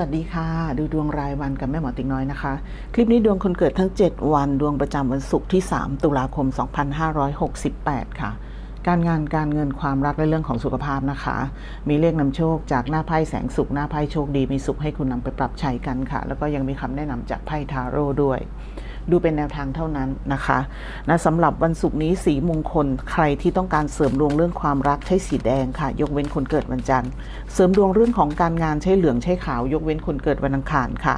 วัสดีค่ะ ดูดวงรายวันกับแม่หมอติ๊กน้อยนะคะ คลิปนี้ดวงคนเกิดทั้ง 7 วัน ดวงประจำวันศุกร์ที่ 3 ตุลาคม 2568 ค่ะ การงานการเงินความรักและเรื่องของสุขภาพนะคะ มีเลขนำโชคจากหน้าไพ่แสงสุขหน้าไพ่โชคดีมีสุขให้คุณนำไปปรับใช้กันค่ะ แล้วก็ยังมีคำแนะนำจากไพ่ทาโร่ด้วย ดูเป็นแนวทางเท่านั้นนะคะนะสำหรับวันศุกร์นี้สีมงคลใครที่ต้องการเสริมดวงเรื่องความรักใช้สีแดงค่ะ ยกเว้นคนเกิดวันจันทร์ เสริมดวงเรื่องของการงานใช้เหลืองใช้ขาว ยกเว้นคนเกิดวันอังคารค่ะ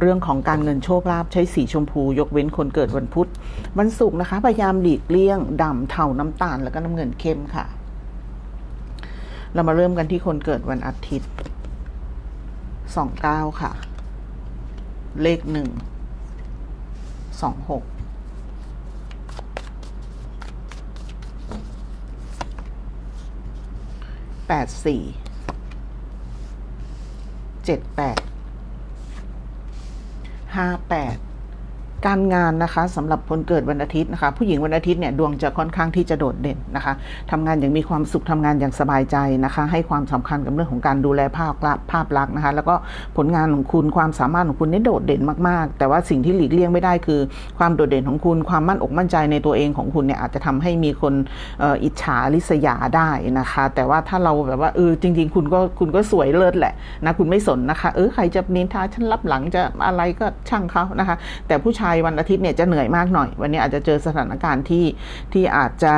เรื่องของการเงินโชคลาภใช้สีชมพู ยกเว้นคนเกิดวันพุธ วันศุกร์นะคะพยายามหลีกเลี่ยงดำเทาน้ำตาลแล้วก็น้ำเงินเข้มค่ะ เรามาเริ่มกันที่คนเกิดวันอาทิตย์สองเก้าค่ะ เลขหนึ่ง สองหกแปดสี่เจ็ดแปดห้าแปด การงานนะคะสำหรับคนเกิดวันอาทิตย์นะคะผู้หญิงวันอาทิตย์เนี่ยดวงจะค่อนข้างที่จะโดดเด่นนะคะทำงานอย่างมีความสุขทำงานอย่างสบายใจนะคะ ให้ความสำคัญกับเรื่องของการดูแลภาพลักษณ์ภาพลักษณ์นะคะ แล้วก็ผลงานของคุณความสามารถของคุณนี่โดดเด่นมากๆ แต่ว่าสิ่งที่หลีกเลี่ยงไม่ได้คือ ความโดดเด่นของคุณความมั่นอกมั่นใจในตัวเองของคุณเนี่ยอาจจะทำให้มีคนอ่ออิจฉาริษยาได้นะคะ แต่ว่าถ้าเราแบบว่าเออจริง ๆ คุณก็คุณก็สวยเลิศแหละนะคุณไม่สนนะคะเออใครจะนินทาฉันรับหลังจะอะไรก็ช่างเขานะคะ แต่ผู้ชายวันอาทิตย์เนี่ยจะเหนื่อยมากหน่อย วันนี้อาจจะเจอสถานการณ์ที่ที่อาจจะ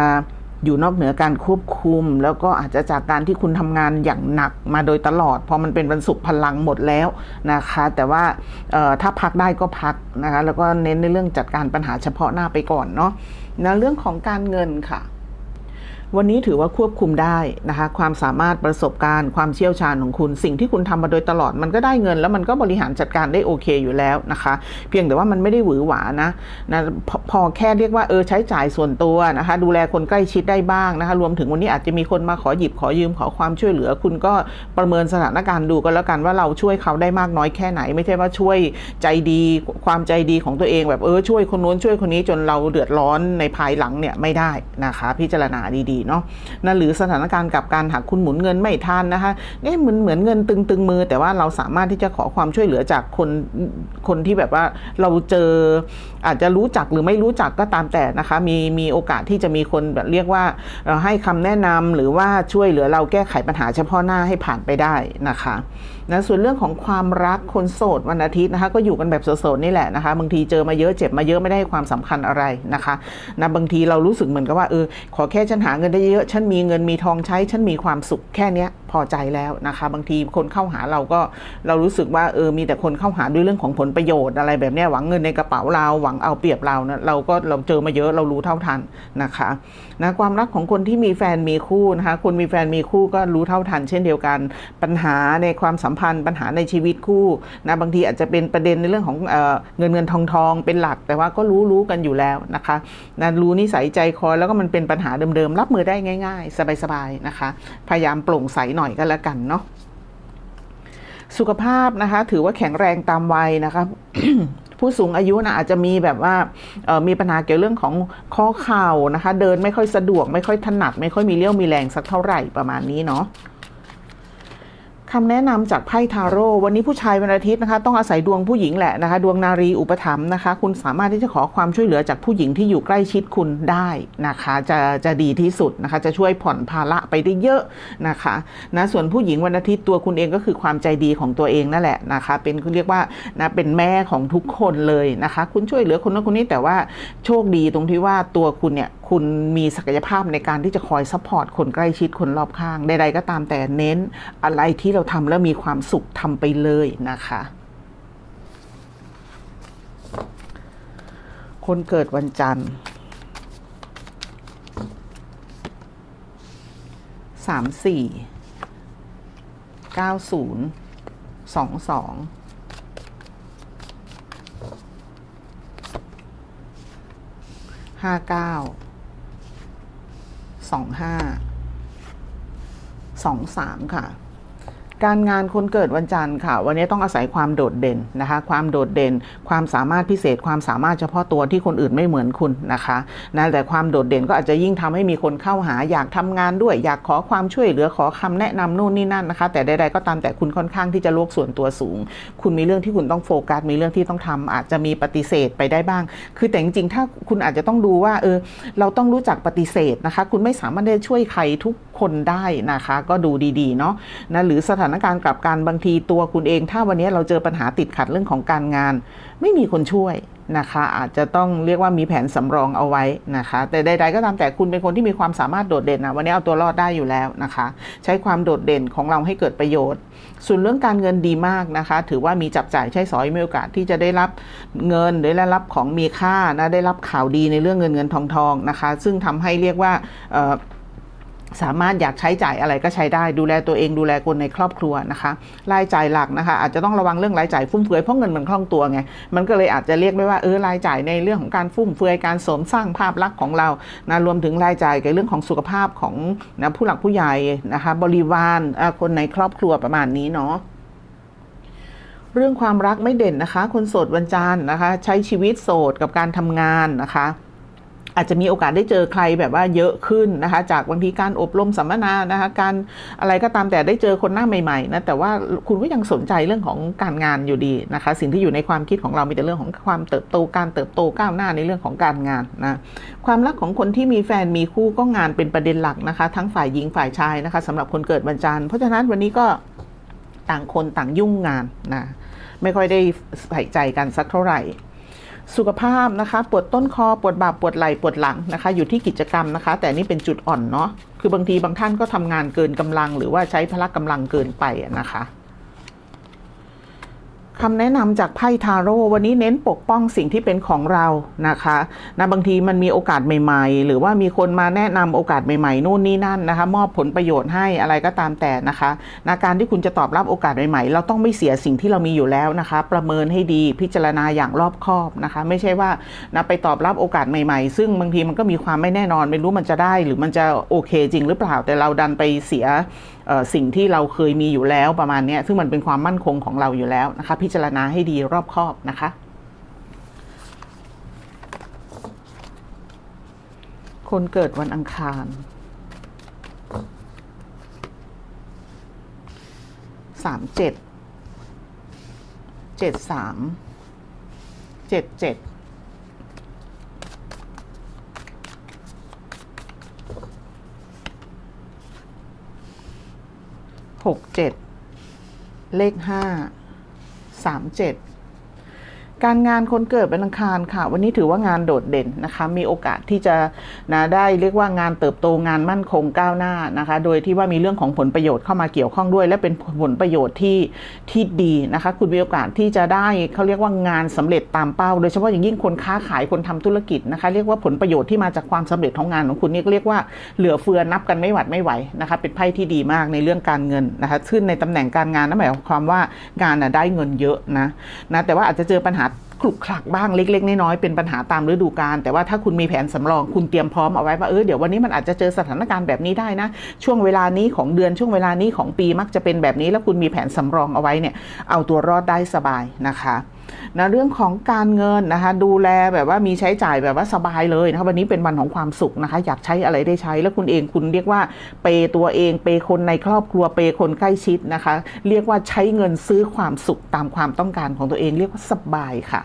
อยู่นอกเหนือการควบคุม แล้วก็อาจจะจากการที่คุณทำงานอย่างหนักมาโดยตลอด พอมันเป็นวันศุกร์พลังหมดแล้วนะคะ แต่ว่าถ้าพักได้ก็พักนะคะ แล้วก็เน้นในเรื่องจัดการปัญหาเฉพาะหน้าไปก่อนเนาะนะเรื่องของการเงินค่ะ วันนี้ถือว่าควบคุมได้นะคะ ความสามารถประสบการณ์ ความเชี่ยวชาญของคุณ สิ่งที่คุณทำมาโดยตลอดมันก็ได้เงิน แล้วมันก็บริหารจัดการได้โอเคอยู่แล้วนะคะ เพียงแต่ว่ามันไม่ได้หวือหวานะนะพอพอแค่เรียกว่าเออใช้จ่ายส่วนตัวนะคะ ดูแลคนใกล้ชิดได้บ้างนะคะ รวมถึงวันนี้อาจจะมีคนมาขอหยิบขอยืมขอความช่วยเหลือ คุณก็ประเมินสถานการณ์ดูก็แล้วกันว่าเราช่วยเขาได้มากน้อยแค่ไหน ไม่ใช่ว่าช่วยใจดีความใจดีของตัวเองแบบเออช่วยคนนู้นช่วยคนนี้จนเราเดือดร้อนในภายหลังเนี่ยไม่ได้นะคะ พิจารณาดีเนาะนะหรือสถานการณ์กับการหากคุณหมุนเงินไม่ทันนะคะเนี่ยเหมือนเหมือนเงินตึงตึงมือ แต่ว่าเราสามารถที่จะขอความช่วยเหลือจากคนคนที่แบบว่าเราเจออาจจะรู้จักหรือไม่รู้จักก็ตามแต่นะคะ มีมีโอกาสที่จะมีคนแบบเรียกว่าให้คำแนะนำหรือว่าช่วยเหลือเราแก้ไขปัญหาเฉพาะหน้าให้ผ่านไปได้นะคะ นะส่วนเรื่องของความรักคนโสดวันอาทิตย์นะคะ ก็อยู่กันแบบโสดๆนี่แหละนะคะบางทีเจอมาเยอะเจ็บมาเยอะไม่ได้ให้ความสำคัญอะไรนะคะนะบางทีเรารู้สึกเหมือนกับว่าเออขอแค่ฉันหาเงินได้เยอะฉันมีเงินมีทองใช้ฉันมีความสุขแค่เนี้ยพอใจแล้วนะคะ บางทีคนเข้าหาเราก็เรารู้สึกว่าเออมีแต่คนเข้าหาด้วยเรื่องของผลประโยชน์อะไรแบบนี้หวังเงินในกระเป๋าเราหวังเอาเปรียบเรานะเราก็เราเจอมาเยอะเรารู้เท่าทันนะคะนะความรักของคนที่มีแฟนมีคู่นะคะคนมีแฟนมีคู่ก็รู้เท่าทัน เช่นเดียวกันปัญหาในความสัมพันธ์ปัญหาในชีวิตคู่นะบางทีอาจจะเป็นประเด็นในเรื่องของเออเงินเงินทองทองเป็นหลัก แต่ว่าก็รู้รู้กันอยู่แล้วนะคะนะรู้นิสัยใจคอแล้วก็มันเป็นปัญหาเดิมๆรับมือได้ง่าย ๆ สบายๆนะคะ พยายามโปร่งใสหน่อยก็แล้วกันเนาะสุขภาพนะคะ ถือว่าแข็งแรงตามวัยนะคะผู้สูงอายุนะอาจจะมีแบบว่ามีปัญหาเกี่ยวเรื่องของข้อเข่านะคะ เดินไม่ค่อยสะดวก ไม่ค่อยถนัด ไม่ค่อยมีเลี้ยวมีแรงสักเท่าไหร่ประมาณนี้เนาะ คำแนะนำจากไพ่ทาโร่วันนี้ผู้ชายวันอาทิตย์นะคะ ต้องอาศัยดวงผู้หญิงแหละนะคะ ดวงนารีอุปถัมภ์นะคะ คุณสามารถที่จะขอความช่วยเหลือจากผู้หญิงที่อยู่ใกล้ชิดคุณได้นะคะ จะจะดีที่สุดนะคะ จะช่วยผ่อนภาระไปได้เยอะนะคะนะส่วนผู้หญิงวันอาทิตย์ตัวคุณเองก็คือความใจดีของตัวเองนั่นแหละนะคะ เป็นเรียกว่านะเป็นแม่ของทุกคนเลยนะคะ คุณช่วยเหลือคนนั้นคนนี้แต่ว่าโชคดีตรงที่ว่าตัวคุณเนี่ย คุณมีศักยภาพในการที่จะคอยซัพพอร์ตคนใกล้ชิดคนรอบข้าง ใดๆก็ตามแต่เน้นอะไรที่เราทำแล้วมีความสุขทำไปเลยนะคะ คนเกิดวันจันทร์สามสี่เก้าศูนย์สองสองห้าเก้า สองห้าสองสามค่ะ การงานคนเกิดวันจันทร์ค่ะ วันนี้ต้องอาศัยความโดดเด่นนะคะ ความโดดเด่น ความสามารถพิเศษ ความสามารถเฉพาะตัวที่คนอื่นไม่เหมือนคุณนะคะนะแต่ความโดดเด่นก็อาจจะยิ่งทำให้มีคนเข้าหาอยากทำงานด้วย อยากขอความช่วยเหลือขอคำแนะนำนู่นนี่นั่นนะคะ แต่ใดๆก็ตามแต่คุณค่อนข้างที่จะโลกส่วนตัวสูง คุณมีเรื่องที่คุณต้องโฟกัสมีเรื่องที่ต้องทำอาจจะมีปฏิเสธไปได้บ้าง คือแต่จริงๆถ้าคุณอาจจะต้องดูว่าเออเราต้องรู้จักปฏิเสธนะคะ คุณไม่สามารถได้ช่วยใครทุก คนได้นะคะ ก็ดูดีๆเนาะนะหรือสถานการณ์กลับการบางทีตัวคุณเอง ถ้าวันนี้เราเจอปัญหาติดขัดเรื่องของการงาน ไม่มีคนช่วยนะคะ อาจจะต้องเรียกว่ามีแผนสำรองเอาไว้นะคะ แต่ใดๆก็ตามแต่คุณเป็นคนที่มีความสามารถโดดเด่นนะวันนี้เอาตัวรอดได้อยู่แล้วนะคะ ใช้ความโดดเด่นของเราให้เกิดประโยชน์ ส่วนเรื่องการเงินดีมากนะคะ ถือว่ามีจับจ่ายใช้สอยมีโอกาสที่จะได้รับเงินได้รับของมีค่านะได้รับข่าวดีในเรื่องเงินเงินทองทองนะคะ ซึ่งทำให้เรียกว่า สามารถอยากใช้จ่ายอะไรก็ใช้ได้ดูแลตัวเองดูแลคนในครอบครัวนะคะรายจ่ายหลักนะคะ อาจจะต้องระวังเรื่องรายจ่ายฟุ่มเฟือยเพราะเงินมันคล่องตัวไงมันก็เลยอาจจะเรียกได้ว่าเออรายจ่ายในเรื่องของการฟุ่มเฟือยการเสริมสร้างภาพลักษณ์ของเรานะรวมถึงรายจ่ายกับเรื่องของสุขภาพของนะผู้หลักผู้ใหญ่นะคะ บริวารคนในครอบครัวประมาณนี้เนาะเรื่องความรักไม่เด่นนะคะ คนโสดวันจันทร์นะคะ ใช้ชีวิตโสดกับการทำงานนะคะ อาจจะมีโอกาสได้เจอใครแบบว่าเยอะขึ้นนะคะ จากบางทีการอบรมสัมมนานะคะการอะไรก็ตามแต่ได้เจอคนหน้าใหม่ๆนะแต่ว่าคุณก็ยังสนใจเรื่องของการงานอยู่ดีนะคะ สิ่งที่อยู่ในความคิดของเรามีแต่เรื่องของความเติบโตการเติบโตก้าวหน้าในเรื่องของการงานนะความรักของคนที่มีแฟนมีคู่ก็งานเป็นประเด็นหลักนะคะ ทั้งฝ่ายหญิงฝ่ายชายนะคะสำหรับคนเกิดวันจันทร์เพราะฉะนั้นวันนี้ก็ต่างคนต่างยุ่งงานนะไม่ค่อยได้ใส่ใจกันสักเท่าไหร่ สุขภาพนะคะ ปวดต้นคอ ปวดบ่า ปวดไหล่ ปวดหลังนะคะ อยู่ที่กิจกรรมนะคะ แต่นี่เป็นจุดอ่อนเนาะ คือบางทีบางท่านก็ทำงานเกินกำลัง หรือว่าใช้พละกำลังเกินไปนะคะ คำแนะนำจากไพ่ทาโร่วันนี้เน้นปกป้องสิ่งที่เป็นของเรานะคะนะบางทีมันมีโอกาสใหม่ ๆ หรือว่ามีคนมาแนะนำโอกาสใหม่ๆนู่นนี่นั่นนะคะ มอบผลประโยชน์ให้อะไรก็ตามแต่นะคะนะการที่คุณจะตอบรับโอกาสใหม่ๆ เราต้องไม่เสียสิ่งที่เรามีอยู่แล้วนะคะ ประเมินให้ดีพิจารณาอย่างรอบคอบนะคะ ไม่ใช่ว่านะไปตอบรับโอกาสใหม่ๆ ซึ่งบางทีมันก็มีความไม่แน่นอนไม่รู้มันจะได้ หรือมันจะโอเคจริงหรือเปล่าแต่เราดันไปเสีย สิ่งที่เราเคยมีอยู่แล้วประมาณนี้ซึ่งมันเป็นความมั่นคงของเราอยู่แล้วนะคะ พิจารณาให้ดีรอบคอบนะคะ คนเกิดวันอังคารสามเจ็ดเจ็ดสามเจ็ดเจ็ด หกเจ็ดเลขห้าสามเจ็ด การงานคนเกิดเป็นอังคารค่ะ วันนี้ถือว่างานโดดเด่นนะคะ มีโอกาสที่จะนะได้เรียกว่างานเติบโตงานมั่นคงก้าวหน้านะคะ โดยที่ว่ามีเรื่องของผลประโยชน์เข้ามาเกี่ยวข้องด้วย และเป็นผลประโยชน์ที่ที่ดีนะคะ คุณมีโอกาสที่จะได้เขาเรียกว่างานสำเร็จตามเป้า โดยเฉพาะอย่างยิ่งคนค้าขายคนทำธุรกิจนะคะ เรียกว่าผลประโยชน์ที่มาจากความสำเร็จของงานของคุณนี่เรียกว่าเหลือเฟือนับกันไม่หวัดไม่ไหวนะคะ เป็นไพ่ที่ดีมากในเรื่องการเงินนะคะขึ้นในตำแหน่งการงานนั่นหมายความว่างานน่ะได้เงินเยอะนะนะแต่ว่าอาจจะเจอปัญหา ขลุกขลักบ้างเล็ก ๆ น้อยๆเป็นปัญหาตามฤดูกาลแต่ว่าถ้าคุณมีแผนสำรองคุณเตรียมพร้อมเอาไว้ว่าเออเดี๋ยววันนี้มันอาจจะเจอสถานการณ์แบบนี้ได้นะ ช่วงเวลานี้ของเดือนช่วงเวลานี้ของปีมักจะเป็นแบบนี้ แล้วคุณมีแผนสำรองเอาไว้เนี่ยเอาตัวรอดได้สบายนะคะนะเรื่องของการเงินนะคะ ดูแลแบบว่ามีใช้จ่ายแบบว่าสบายเลยนะคะวันนี้เป็นวันของความสุขนะคะ อยากใช้อะไรได้ใช้แล้วคุณเองคุณเรียกว่าเปย์ตัวเองเปย์คนในครอบครัวเปย์คนใกล้ชิดนะคะ เรียกว่าใช้เงินซื้อความสุขตามความต้องการของตัวเองเรียกว่าสบายค่ะ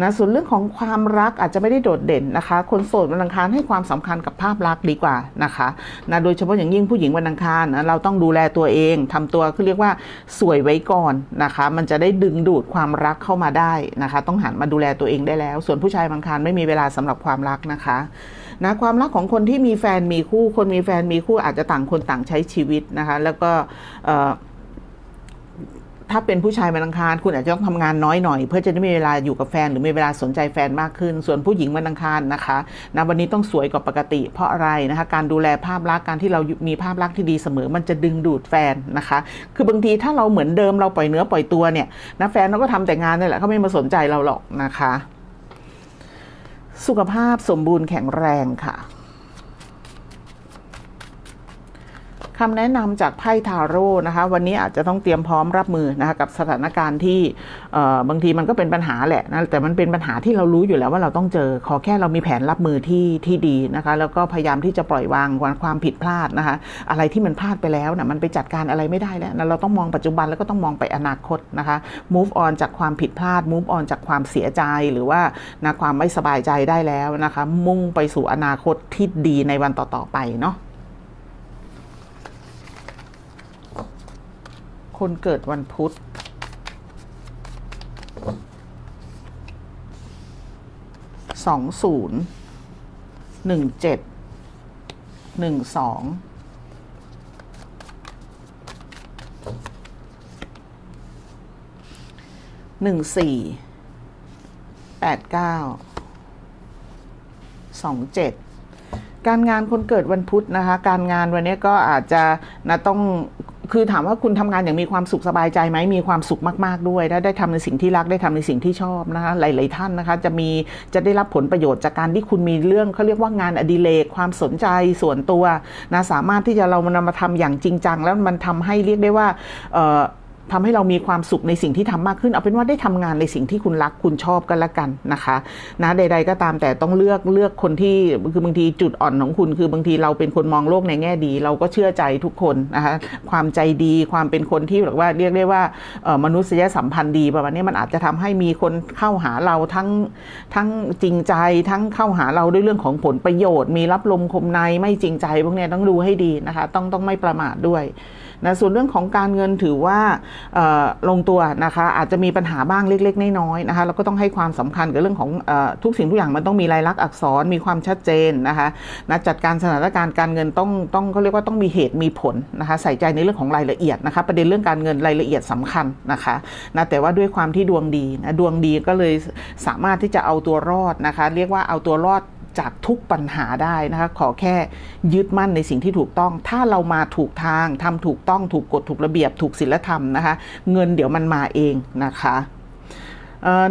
นะส่วนเรื่องของความรักอาจจะไม่ได้โดดเด่นนะคะ คนโสดวันอังคารให้ความสำคัญกับภาพลักษณ์ดีกว่านะคะนะโดยเฉพาะอย่างยิ่งผู้หญิงวันอังคารนะเราต้องดูแลตัวเองทำตัวคือเรียกว่าสวยไว้ก่อนนะคะ มันจะได้ดึงดูดความรักเข้ามาได้นะคะ ต้องหันมาดูแลตัวเองได้แล้ว ส่วนผู้ชายบางคารไม่มีเวลาสำหรับความรักนะคะนะความรักของคนที่มีแฟนมีคู่ คนมีแฟนมีคู่อาจจะต่างคนต่างใช้ชีวิตนะคะ แล้วก็เอ่อ ถ้าเป็นผู้ชายวันอังคาร คุณอาจจะต้องทำงานน้อยหน่อย เพื่อจะได้มีเวลาอยู่กับแฟน หรือมีเวลาสนใจแฟนมากขึ้น ส่วนผู้หญิงวันอังคารนะคะนะวันนี้ต้องสวยกว่าปกติ เพราะอะไรนะคะการดูแลภาพลักษณ์การที่เรามีภาพลักษณ์ที่ดีเสมอ มันจะดึงดูดแฟนนะคะ คือบางทีถ้าเราเหมือนเดิมเราปล่อยเนื้อปล่อยตัวเนี่ยนะแฟนเราก็ทำแต่งานนี่แหละเขาไม่มาสนใจเราหรอกนะคะ สุขภาพสมบูรณ์แข็งแรงค่ะ คำแนะนำจากไพ่ทาโร่นะคะ วันนี้อาจจะต้องเตรียมพร้อมรับมือนะคะกับสถานการณ์ที่เอ่อบางทีมันก็เป็นปัญหาแหละนะแต่มันเป็นปัญหาที่เรารู้อยู่แล้วว่าเราต้องเจอขอแค่เรามีแผนรับมือที่ที่ดีนะคะ แล้วก็พยายามที่จะปล่อยวางความผิดพลาดนะคะ อะไรที่มันพลาดไปแล้วนะมันไปจัดการอะไรไม่ได้แล้วนะเราต้องมองปัจจุบันแล้วก็ต้องมองไปอนาคตนะคะ move on จากความผิดพลาด move on จากความเสียใจหรือว่านะความไม่สบายใจได้แล้วนะคะ มุ่งไปสู่อนาคตที่ดีในวันต่อๆไปเนาะ คนเกิดวันพุธ สองศูนย์ หนึ่งเจ็ด หนึ่งสองหนึ่งสี่แปดเก้าสองเจ็ดการงานคนเกิดวันพุธนะคะ การงานวันนี้ก็อาจจะนะต้อง คือถามว่าคุณทำงานอย่างมีความสุขสบายใจไหมมีความสุขมาก ๆ ด้วยได้ได้ทำในสิ่งที่รักได้ทำในสิ่งที่ชอบนะคะหลาย ๆ ท่านนะคะ จะมีจะได้รับผลประโยชน์จากการที่คุณมีเรื่องเขาเรียกว่างานอดิเรกความสนใจส่วนตัวนะสามารถที่จะเรามันมาทำอย่างจริงจัง แล้วมันทำให้เรียกได้ว่า ทำให้เรามีความสุขในสิ่งที่ทำมากขึ้น เอาเป็นว่าได้ทำงานในสิ่งที่คุณรักคุณชอบกันละกันนะคะนะใด ๆ ก็ตามแต่ต้องเลือกเลือกคนที่คือบางทีจุดอ่อนของคุณ คือบางทีเราเป็นคนมองโลกในแง่ดี เราก็เชื่อใจทุกคนนะคะความใจดีความเป็นคนที่แบบว่าเรียกได้ว่ามนุษยสัมพันธ์ดีประมาณนี้มันอาจจะทำให้มีคนเข้าหาเราทั้งทั้งจริงใจทั้งเข้าหาเราด้วยเรื่องของผลประโยชน์ มีรับลมคมในไม่จริงใจพวกนี้ต้องดูให้ดีนะคะ ต้องต้องไม่ประมาทด้วย นะส่วนเรื่องของการเงินถือว่าลงตัวนะคะอาจจะมีปัญหาบ้างเล็ก ๆ น้อยๆนะคะแล้วก็ต้องให้ความสำคัญกับเรื่องของอทุกสิ่งทุกอย่างมันต้องมีลายลักษณ์อักษรมีความชัดเจนนะคะนะจัดการสถานการณ์การเงินต้องต้องเขาเรียกว่าต้องมีเหตุมีผลนะคะใส่ใจในเรื่องของรายละเอียดนะคะประเด็นเรื่องการเงินรายละเอียดสำคัญนะคะนะแต่ว่าด้วยความที่ดวงดีนะดวงดีก็เลยสามารถที่จะเอาตัวรอดนะคะเรียกว่าเอาตัวรอด จากทุกปัญหาได้นะคะ ขอแค่ยึดมั่นในสิ่งที่ถูกต้อง ถ้าเรามาถูกทางทำถูกต้องถูกกฎถูกระเบียบถูกศีลธรรมนะคะ เงินเดี๋ยวมันมาเองนะคะ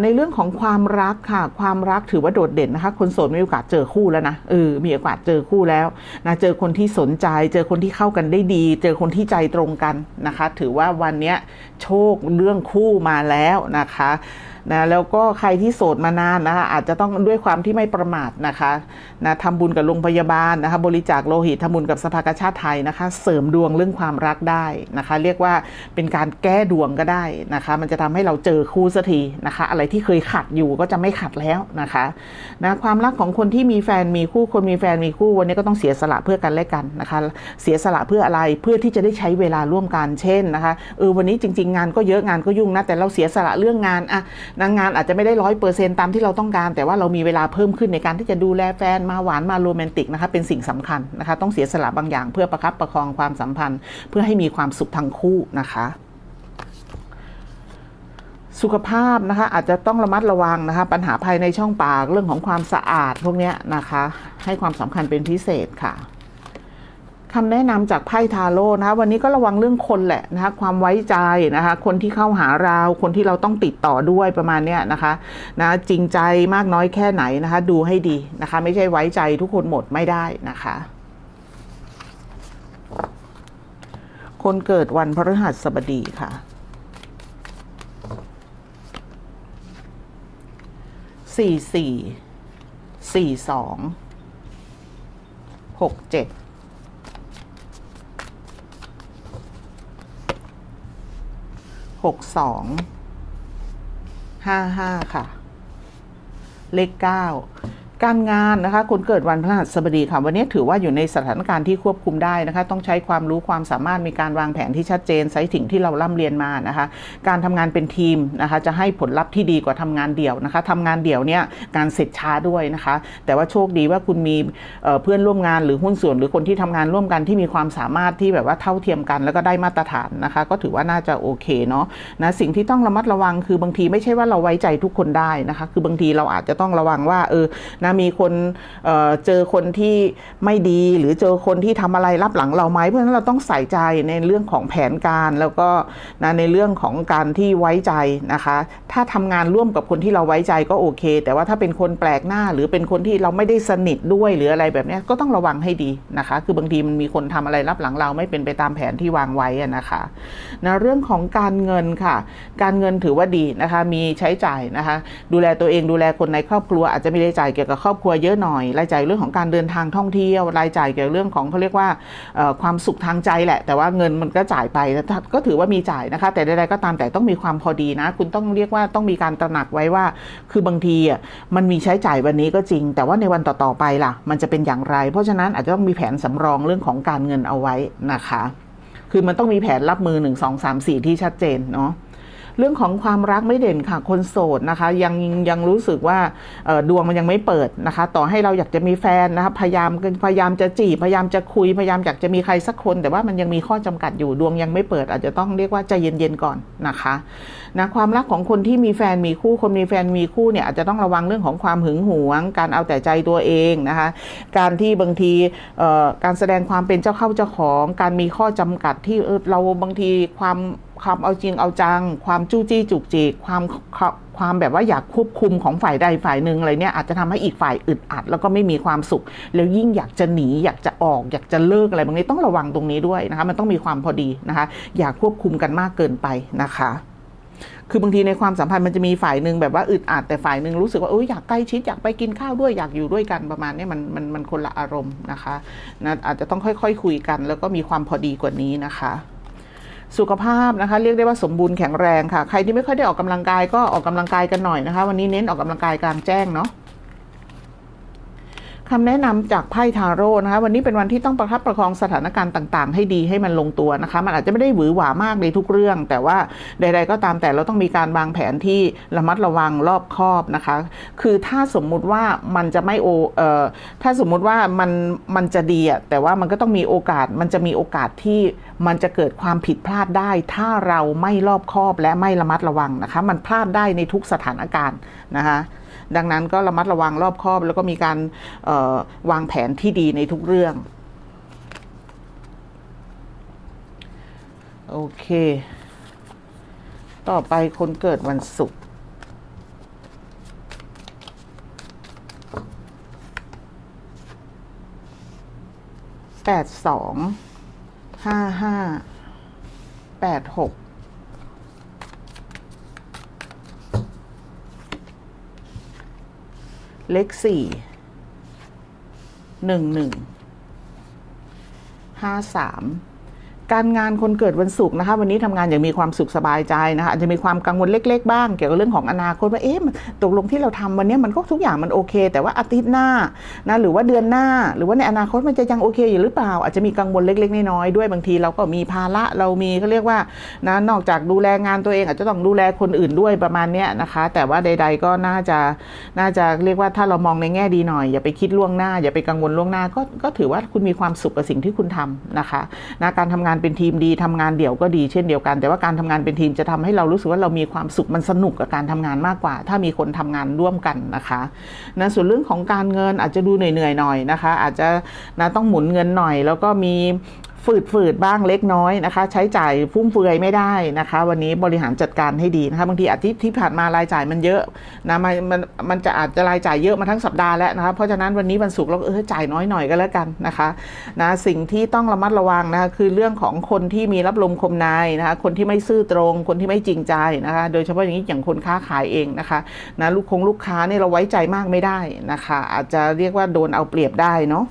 ในเรื่องของความรักค่ะความรักถือว่าโดดเด่นนะคะ คนโสดมีโอกาสเจอคู่แล้วนะเออมีโอกาสเจอคู่แล้วนะเจอคนที่สนใจ เจอคนที่เข้ากันได้ดี เจอคนที่ใจตรงกันนะคะ ถือว่าวันนี้โชคเรื่องคู่มาแล้วนะคะ นะแล้วก็ใครที่โสดมานานนะคะอาจจะต้องด้วยความที่ไม่ประมาทนะคะนะทำบุญกับโรงพยาบาลนะคะบริจาคโลหิตทำบุญกับสภากาชาติไทยนะคะเสริมดวงเรื่องความรักได้นะคะเรียกว่าเป็นการแก้ดวงก็ได้นะคะมันจะทำให้เราเจอคู่สักทีนะคะอะไรที่เคยขัดอยู่ก็จะไม่ขัดแล้วนะคะนะความรักของคนที่มีแฟนมีคู่คนมีแฟนมีคู่วันนี้ก็ต้องเสียสละเพื่อกันและกันนะคะเสียสละเพื่ออะไรเพื่อที่จะได้ใช้เวลาร่วมกันเช่นนะคะเออวันนี้จริง ๆ งานก็เยอะงานก็ยุ่งนะแต่เราเสียสละเรื่องงานอะนางงานอาจจะไม่ได้ร้อยเปอร์เซ็นตามที่เราต้องการ แต่ว่าเรามีเวลาเพิ่มขึ้นในการที่จะดูแลแฟนมาหวานมาโรแมนติกนะคะเป็นสิ่งสำคัญนะคะต้องเสียสละบางอย่างเพื่อประคับประคองความสัมพันธ์ เพื่อให้มีความสุขทั้งคู่นะคะสุขภาพนะคะอาจจะต้องระมัดระวังนะคะ ปัญหาภายในช่องปากเรื่องของความสะอาดพวกนี้นะคะ ให้ความสำคัญเป็นพิเศษค่ะ คำแนะนำจากไพ่ทาโร่นะคะวันนี้ก็ระวังเรื่องคนแหละนะคะความไว้ใจนะคะคนที่เข้าหาเราคนที่เราต้องติดต่อด้วยประมาณเนี้ยนะคะนะจริงใจมากน้อยแค่ไหนนะคะ ดูให้ดีนะคะ ไม่ใช่ไว้ใจทุกคนหมดไม่ได้นะคะคนเกิดวันพฤหัสบดีค่ะสี่สี่สี่สองหกเจ็ด หกสองห้าห้าค่ะ เลขเก้า การงานนะคะคนเกิดวันพฤหัสบดีค่ะวันนี้ถือว่าอยู่ในสถานการณ์ที่ควบคุมได้นะคะ ต้องใช้ความรู้ความสามารถมีการวางแผนที่ชัดเจนใช้สิ่งที่เราล่ำเรียนมานะคะ การทำงานเป็นทีมนะคะ จะให้ผลลัพธ์ที่ดีกว่าทำงานเดี่ยวนะคะทำงานเดี่ยวเนี่ยการเสร็จช้าด้วยนะคะ แต่ว่าโชคดีว่าคุณมีเพื่อนร่วมงานหรือหุ้นส่วน หรือคนที่ทำงานร่วมกันที่มีความสามารถที่แบบว่าเท่าเทียมกัน แล้วก็ได้มาตรฐานนะคะ ก็ถือว่าน่าจะโอเคเนาะนะสิ่งที่ต้องระมัดระวังคือบางทีไม่ใช่ว่าเราไว้ใจทุกคนได้นะคะ คือบางทีเราอาจจะต้องระวังว่าเออนะมีคนเเจอคนที่ไม่ดีหรือเจอคนที่ทำอะไรรับหลังเราไหมเพราะฉะนั้นเราต้องใส่ใจในเรื่องของแผนการแล้วก็นะในเรื่องของการที่ไว้ใจนะคะ ถ้าทำงานร่วมกับคนที่เราไว้ใจก็โอเค แต่ว่าถ้าเป็นคนแปลกหน้าหรือเป็นคนที่เราไม่ได้สนิทด้วยหรืออะไรแบบนี้ก็ต้องระวังให้ดีนะคะ คือบางทีมันมีคนทำอะไรรับหลังเราไม่เป็นไปตามแผนที่วางไว้นะคะนะเรื่องของการเงินค่ะ การเงินถือว่าดีนะคะ มีใช้จ่ายนะคะ ดูแลตัวเองดูแลคนในครอบครัวอาจจะไมีรายจ่ายเกี่ยวกับครอบครัวเยอะหน่อย รายจ่ายเรื่องของการเดินทางท่องเที่ยว รายจ่ายเกี่ยวกับเรื่องของเขาเรียกว่าความสุขทางใจแหละ แต่ว่าเงินมันก็จ่ายไปก็ถือว่ามีจ่ายนะคะ แต่ใดๆก็ตามแต่ต้องมีความพอดีนะ คุณต้องเรียกว่าต้องมีการตระหนักไว้ว่า คือบางทีอะมันมีใช้จ่ายวันนี้ก็จริง แต่ว่าในวันต่อๆไปล่ะ มันจะเป็นอย่างไร เพราะฉะนั้นอาจจะต้องมีแผนสำรองเรื่องของการเงินเอาไว้นะคะ คือมันต้องมีแผนรับมือ 1 2 3 4 ที่ชัดเจนเนาะ เรื่องของความรักไม่เด่นค่ะ คนโสดนะคะ ยังยังรู้สึกว่าดวงมันยังไม่เปิดนะคะ ต่อให้เราอยากจะมีแฟนนะคะพยายามพยายามจะจีบพยายามจะคุยพยายามอยากจะมีใครสักคน แต่ว่ามันยังมีข้อจำกัดอยู่ดวงยังไม่เปิด อาจจะต้องเรียกว่าใจเย็นๆก่อนนะคะนะความรักของคนที่มีแฟนมีคู่คนมีแฟนมีคู่เนี่ยอาจจะต้องระวังเรื่องของความหึงหวง การเอาแต่ใจตัวเองนะคะ การที่บางทีการแสดงความเป็นเจ้าเข้าเจ้าของ การมีข้อจำกัดที่เออเราบางทีความ ความเอาจริงเอาจัง ความจู้จี้จุกจิกความความแบบว่าอยากควบคุมของฝ่ายใดฝ่ายหนึ่งอะไรเนี่ยอาจจะทำให้อีกฝ่ายอึดอัด แล้วก็ไม่มีความสุข แล้วยิ่งอยากจะหนีอยากจะออก อยากจะเลิกอะไรบางทีต้องระวังตรงนี้ด้วยนะคะ มันต้องมีความพอดีนะคะ อย่าควบคุมกันมากเกินไปนะคะคือบางทีในความสัมพันธ์มันจะมีฝ่ายหนึ่งแบบว่าอึดอัดแต่ฝ่ายหนึ่งรู้สึกว่าเอออยากใกล้ชิดอยากไปกินข้าวด้วยอยากอยู่ด้วยกันประมาณนี้มันมันมันคนละอารมณ์นะคะนะอาจจะต้องค่อยๆคุยกัน แล้วก็มีความพอดีกว่านี้นะคะ สุขภาพนะคะ เรียกได้ว่าสมบูรณ์แข็งแรงค่ะ ใครที่ไม่ค่อยได้ออกกำลังกายก็ออกกำลังกายกันหน่อยนะคะ วันนี้เน้นออกกำลังกายกลางแจ้งเนาะ คำแนะนำจากไพ่ทาโร่นะคะวันนี้เป็นวันที่ต้องประคับประคองสถานการณ์ต่าง ๆ ให้ดีให้มันลงตัวนะคะ มันอาจจะไม่ได้หวือหวามากในทุกเรื่อง แต่ว่าใด ๆ ก็ตามแต่เราต้องมีการวางแผนที่ระมัดระวังรอบคอบนะคะ คือถ้าสมมุติว่ามันจะไม่โอเอ่อถ้าสมมุติว่ามันมันจะดีอะแต่ว่ามันก็ต้องมีโอกาสมันจะมีโอกาสที่มันจะเกิดความผิดพลาดได้ ถ้าเราไม่รอบคอบและไม่ระมัดระวังนะคะ มันพลาดได้ในทุกสถานการณ์นะคะ ดังนั้นก็ระมัดระวังรอบคอบ แล้วก็มีการวางแผนที่ดีในทุกเรื่อง โอเค ต่อไปคนเกิดวันศุกร์แปดสองห้าห้าแปดหก เลขสี่หนึ่งหนึ่งห้าสาม การงานคนเกิดวันศุกร์นะคะวันนี้ทำงานอย่างมีความสุขสบายใจนะคะอาจจะมีความกังวลเล็ก ๆ บ้าง เกี่ยวกับเรื่องของอนาคตว่าเอ๊ะตกลงที่เราทำวันนี้มันก็ทุกอย่างมันโอเค แต่ว่าอาทิตย์หน้านะหรือว่าเดือนหน้า หรือว่าในอนาคตมันจะยังโอเคอยู่หรือเปล่า อาจจะมีกังวลเล็กๆน้อยๆด้วยบางทีเราก็มีภาระเรามีเขาเรียกว่านะนอกจากดูแลงานตัวเองอาจจะต้องดูแลคนอื่นด้วยประมาณเนี้ยนะคะ แต่ว่าใด ๆ ก็น่าจะน่าจะเรียกว่าถ้าเรามองในแง่ดีหน่อย อย่าไปคิดล่วงหน้า อย่าไปกังวลล่วงหน้าก็ก็ถือว่าคุณมีความสุขกับสิ่งที่คุณทำนะคะนะการทำงานเป็นทีมดีทำงานเดี่ยวก็ดีเช่นเดียวกัน แต่ว่าการทำงานเป็นทีมจะทำให้เรารู้สึกว่าเรามีความสุขมันสนุกกับการทำงานมากกว่า ถ้ามีคนทำงานร่วมกันนะคะนะส่วนเรื่องของการเงินอาจจะดูเหนื่อยๆหน่อยนะคะ อาจจะนะต้องหมุนเงินหน่อย แล้วก็มี ฝืดฝืดๆบ้างเล็กน้อยนะคะ ใช้จ่ายฟุ่มเฟือยไม่ได้นะคะ วันนี้บริหารจัดการให้ดีนะคะบางทีอาทิตย์ที่ผ่านมารายจ่ายมันเยอะนะมันมันมันจะอาจจะรายจ่ายเยอะมาทั้งสัปดาห์แล้วนะคะเพราะฉะนั้นวันนี้วันศุกร์เราเออจ่ายน้อยหน่อยก็แล้วกันนะคะนะสิ่งที่ต้องระมัดระวังนะคะคือเรื่องของคนที่มีรับลมคมนายนะคะคนที่ไม่ซื่อตรง คนที่ไม่จริงใจนะคะ โดยเฉพาะอย่างนี้อย่างคนค้าขายเองนะคะนะลูกคงลูกค้าเนี่ยเราไว้ใจมากไม่ได้นะคะ อาจจะเรียกว่าโดนเอาเปรียบได้เนาะ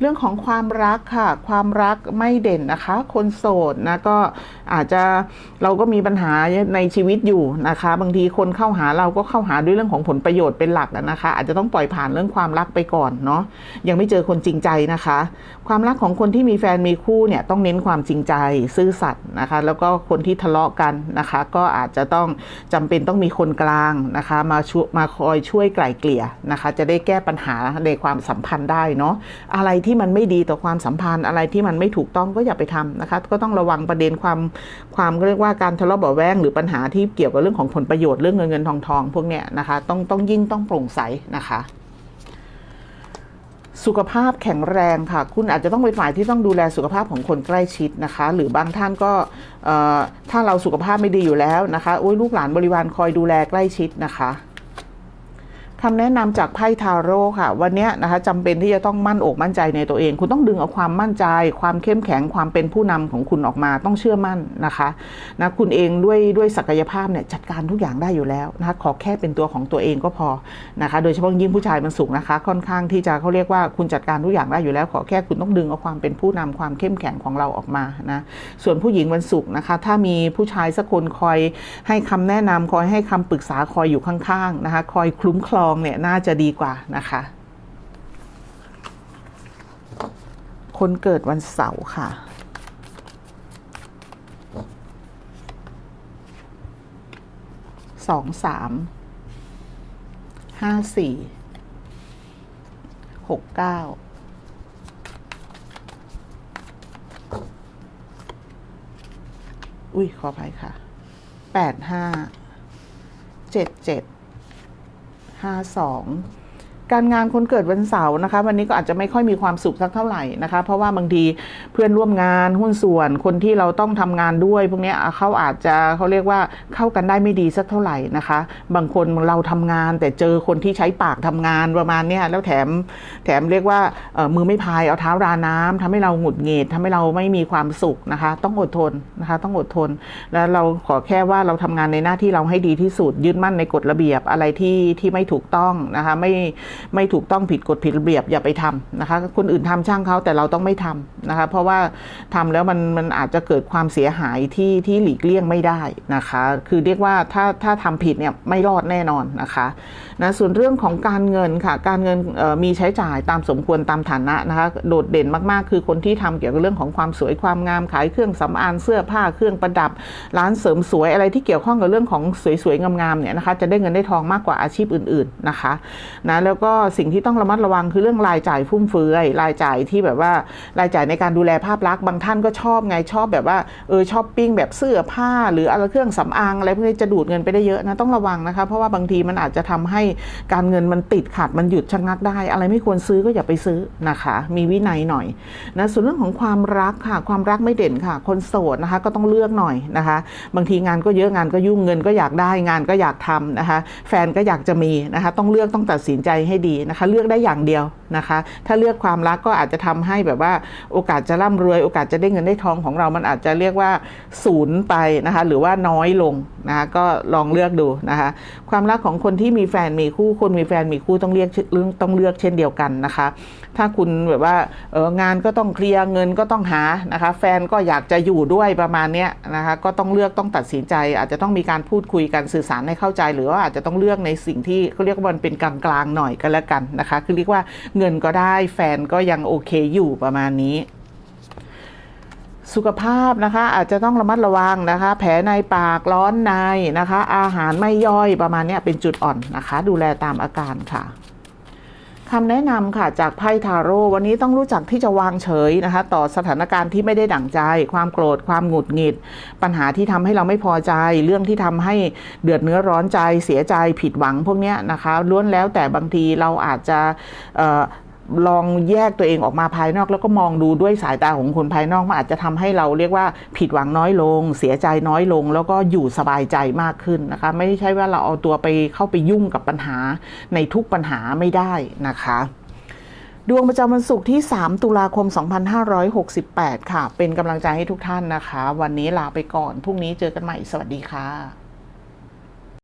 เรื่องของความรักค่ะ ความรักไม่เด่นนะคะ คนโสดนะก็อาจจะเราก็มีปัญหาในชีวิตอยู่นะคะ บางทีคนเข้าหาเราก็เข้าหาด้วยเรื่องของผลประโยชน์เป็นหลักนะคะ อาจจะต้องปล่อยผ่านเรื่องความรักไปก่อนเนาะยังไม่เจอคนจริงใจนะคะ ความรักของคนที่มีแฟนมีคู่เนี่ยต้องเน้นความจริงใจซื่อสัตย์นะคะ แล้วก็คนที่ทะเลาะกันนะคะ ก็อาจจะต้องจำเป็นต้องมีคนกลางนะคะมาช่วยมาคอยช่วยไกล่เกลี่ยนะคะ จะได้แก้ปัญหาในความสัมพันธ์ได้เนาะอะไรที่มันไม่ดีต่อความสัมพันธ์อะไรที่มันไม่ถูกต้องก็อย่าไปทำนะคะ ก็ต้องระวังประเด็นความความเรียกว่าการทะเลาะเบาแวงหรือปัญหาที่เกี่ยวกับเรื่องของผลประโยชน์เรื่องเงินเงินทองทองพวกเนี้ยนะคะต้องต้องยิ่งต้องโปร่งใสนะคะสุขภาพแข็งแรงค่ะ คุณอาจจะต้องเป็นฝ่ายที่ต้องดูแลสุขภาพของคนใกล้ชิดนะคะ หรือบางท่านก็เอ่อถ้าเราสุขภาพไม่ดีอยู่แล้วนะคะโอ้ยลูกหลานบริวารคอยดูแลใกล้ชิดนะคะ คำแนะนำจากไพ่ทาโร่ค่ะ วันนี้นะคะจำเป็นที่จะต้องมั่นอกมั่นใจในตัวเอง คุณต้องดึงเอาความมั่นใจ ความเข้มแข็งความเป็นผู้นำของคุณออกมาต้องเชื่อมั่นนะคะนะคุณเองด้วยด้วยศักยภาพเนี่ยจัดการทุกอย่างได้อยู่แล้วนะคะขอแค่เป็นตัวของตัวเองก็พอนะคะโดยเฉพาะยิ่งผู้ชายมันสูงนะคะ ค่อนข้างที่จะเขาเรียกว่าคุณจัดการทุกอย่างได้อยู่แล้ว ขอแค่คุณต้องดึงเอาความเป็นผู้นำความเข้มแข็งของเราออกมานะส่วนผู้หญิงวันศุกร์นะคะ ถ้ามีผู้ชายสักคนคอยให้คำแนะนำคอยให้คำปรึกษาคอยอยู่ข้างๆนะคะคอยคลุ้มครองเนี่ยน่าจะดีกว่านะคะ คนเกิดวันเสาร์ค่ะสองสามห้าสี่หกเก้าอุ้ยขออภัยค่ะแปดห้าเจ็ดเจ็ด ห้าสอง การงานคนเกิดวันเสาร์นะคะ วันนี้ก็อาจจะไม่ค่อยมีความสุขสักเท่าไหร่นะคะ เพราะว่าบางทีเพื่อนร่วมงานหุ้นส่วนคนที่เราต้องทำงานด้วย พวกนี้เขาอาจจะเขาเรียกว่าเข้ากันได้ไม่ดีสักเท่าไหร่นะคะ บางคนเราทำงานแต่เจอคนที่ใช้ปากทำงานประมาณนี้แล้วแถมแถมเรียกว่ามือไม่พายเอาเท้าราน้ำทำให้เราหงุดหงิดทำให้เราไม่มีความสุขนะคะ ต้องอดทนนะคะ ต้องอดทน แล้วเราขอแค่ว่าเราทำงานในหน้าที่เราให้ดีที่สุดยึดมั่นในกฎระเบียบอะไรที่ที่ไม่ถูกต้องนะคะไม่ไม่ถูกต้องผิดกฎผิดระเบียบอย่าไปทำนะคะ คนอื่นทำช่างเขาแต่เราต้องไม่ทำนะคะ เพราะว่าทำแล้วมันมันอาจจะเกิดความเสียหายที่ที่หลีกเลี่ยงไม่ได้นะคะ คือเรียกว่าถ้าถ้าทำผิดเนี่ยไม่รอดแน่นอนนะคะนะส่วนเรื่องของการเงินค่ะการเงินมีใช้จ่ายตามสมควรตามฐานะนะคะโดดเด่นมากๆ คือคนที่ทำเกี่ยวกับเรื่องของความสวยความงามขายเครื่องสำอางเสื้อผ้าเครื่องประดับ ร้านเสริมสวยอะไรที่เกี่ยวข้องกับเรื่องของสวยๆงามๆเนี่ยนะคะจะได้เงินได้ทองมากกว่าอาชีพอื่นๆนะคะนะแล้วก็สิ่งที่ต้องระมัดระวังคือเรื่องรายจ่ายฟุ่มเฟือยรายจ่ายที่แบบว่ารายจ่ายในการดูแลภาพลักษณ์บางท่านก็ชอบไงชอบแบบว่าเออช้อปปิ้งแบบเสื้อผ้า หรืออะไรเครื่องสำอางอะไรพวกนี้จะดูดเงินไปได้เยอะนะต้องระวังนะคะ เพราะว่าบางทีมันอาจจะทำให้การเงินมันติดขัดมันหยุดชะงักได้ อะไรไม่ควรซื้อก็อย่าไปซื้อนะคะ มีวินัยหน่อยนะส่วนเรื่องของความรักค่ะ ความรักไม่เด่นค่ะ คนโสดนะคะก็ต้องเลือกหน่อยนะคะ บางทีงานก็เยอะงานก็ยุ่งเงินก็อยากได้งานก็อยากทำนะคะ แฟนก็อยากจะมีนะคะ ต้องเลือกต้องตัดสินใจให้ดีนะคะ เลือกได้อย่างเดียวนะคะ ถ้าเลือกความรักก็อาจจะทำให้แบบว่าโอกาสจะร่ำรวย โอกาสจะได้เงินได้ทองของเรามันอาจจะเรียกว่าศูนย์ไปนะคะ หรือว่าน้อยลงนะคะก็ลองเลือกดูนะคะ ความรักของคนที่มีแฟนมีคู่คนมีแฟนมีคู่ต้องเรียกเรื่องต้องเลือกเช่นเดียวกันนะคะ ถ้าคุณแบบว่าเอองานก็ต้องเคลียร์เงินก็ต้องหานะคะ แฟนก็อยากจะอยู่ด้วยประมาณเนี้ยนะคะก็ต้องเลือกต้องตัดสินใจ อาจจะต้องมีการพูดคุยกันสื่อสารให้เข้าใจ หรือว่าอาจจะต้องเลือกในสิ่งที่เขาเรียกว่ามันเป็นกลางๆหน่อยก็แล้วกันนะคะ คือเรียกว่าเงินก็ได้แฟนก็ยังโอเคอยู่ประมาณนี้ สุขภาพนะคะอาจจะต้องระมัดระวังนะคะ แผลในปากร้อนในนะคะ อาหารไม่ย่อยประมาณนี้เป็นจุดอ่อนนะคะ ดูแลตามอาการค่ะคำแนะนำค่ะจากไพ่ทาโร่วันนี้ต้องรู้จักที่จะวางเฉยนะคะ ต่อสถานการณ์ที่ไม่ได้ดั่งใจ ความโกรธความหงุดหงิด ปัญหาที่ทำให้เราไม่พอใจ เรื่องที่ทำให้เดือดเนื้อร้อนใจ เสียใจผิดหวังพวกนี้นะคะล้วนแล้วแต่บางทีเราอาจจะ ลองแยกตัวเองออกมาภายนอก แล้วก็มองดูด้วยสายตาของคนภายนอกมันอาจจะทำให้เราเรียกว่าผิดหวังน้อยลง เสียใจน้อยลง แล้วก็อยู่สบายใจมากขึ้นนะคะ ไม่ใช่ว่าเราเอาตัวไปเข้าไปยุ่งกับปัญหาในทุกปัญหาไม่ได้นะคะดวงประจำวันศุกร์ที่ 3 ตุลาคม 2568 ค่ะ เป็นกำลังใจให้ทุกท่านนะคะ วันนี้ลาไปก่อน พรุ่งนี้เจอกันใหม่ สวัสดีค่ะ